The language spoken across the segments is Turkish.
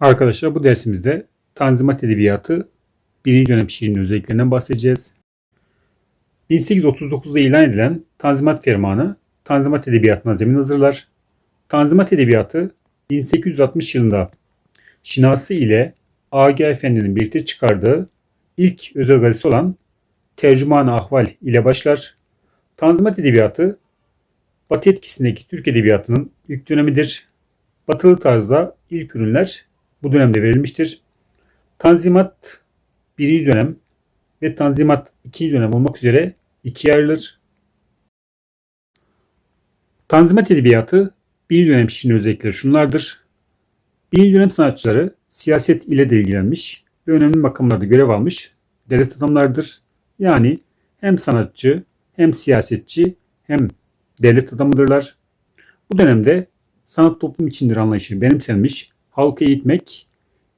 Arkadaşlar bu dersimizde Tanzimat Edebiyatı birinci dönem şiirinin özelliklerinden bahsedeceğiz. 1839'da ilan edilen Tanzimat Fermanı Tanzimat Edebiyatı'na zemin hazırlar. Tanzimat Edebiyatı 1860 yılında Şinasi ile Agi Efendi'nin birlikte çıkardığı ilk özel gazetesi olan Tercüman-ı Ahval ile başlar. Tanzimat Edebiyatı Batı etkisindeki Türk Edebiyatı'nın ilk dönemidir. Batılı tarzda ilk ürünler bu dönemde verilmiştir. Tanzimat birinci dönem ve Tanzimat ikinci dönem olmak üzere ikiye ayrılır. Tanzimat edebiyatı birinci dönem kişinin özellikleri şunlardır. Birinci dönem sanatçıları siyaset ile de ilgilenmiş ve önemli makamlarda görev almış devlet adamlarıdır. Yani hem sanatçı hem siyasetçi hem devlet adamıdırlar. Bu dönemde sanat toplum içindir anlayışı benimsenmiş, halkı eğitmek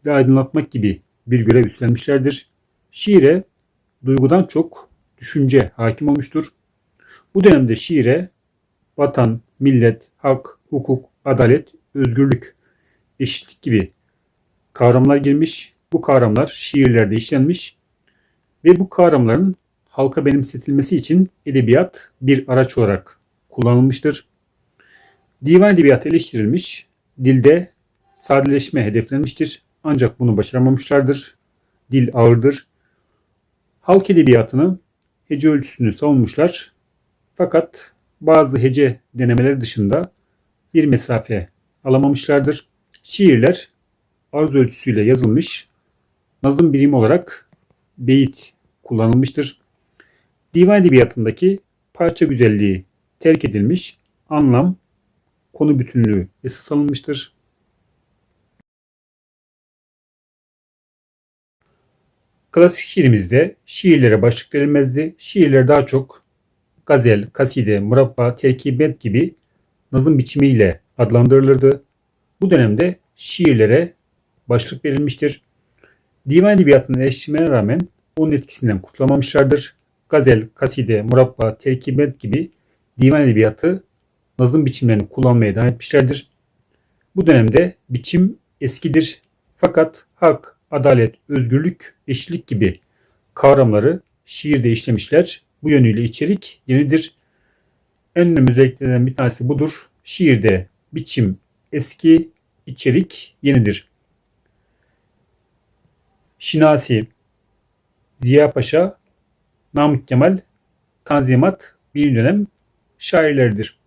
ve aydınlatmak gibi bir görev üstlenmişlerdir. Şiire duygudan çok düşünce hakim olmuştur. Bu dönemde şiire vatan, millet, hak, hukuk, adalet, özgürlük, eşitlik gibi kavramlar girmiş. Bu kavramlar şiirlerde işlenmiş ve bu kavramların halka benimsetilmesi için edebiyat bir araç olarak kullanılmıştır. Divan edebiyatı eleştirilmiş, dilde sadeleşme hedeflenmiştir. Ancak bunu başaramamışlardır. Dil ağırdır. Halk edebiyatını hece ölçüsünü savunmuşlar. Fakat bazı hece denemeleri dışında bir mesafe alamamışlardır. Şiirler arz ölçüsüyle yazılmış, nazım birimi olarak beyit kullanılmıştır. Divan edebiyatındaki parça güzelliği terk edilmiş, anlam, konu bütünlüğü esas alınmıştır. Klasik şiirimizde şiirlere başlık verilmezdi. Şiirler daha çok gazel, kaside, murabba, terkibet gibi nazım biçimiyle adlandırılırdı. Bu dönemde şiirlere başlık verilmiştir. Divan edebiyatının eleştirmene rağmen onun etkisinden kurtulamamışlardır. Gazel, kaside, murabba, terkibet gibi divan edebiyatı nazım biçimlerini kullanmaya devam etmişlerdir. Bu dönemde biçim eskidir. Fakat hak, adalet, özgürlük, eşitlik gibi kavramları şiirde işlemişler. Bu yönüyle içerik yenidir. En önemli özelliklerinden bir tanesi budur. Şiirde biçim eski, içerik yenidir. Şinasi, Ziya Paşa, Namık Kemal, Tanzimat bir dönem şairleridir.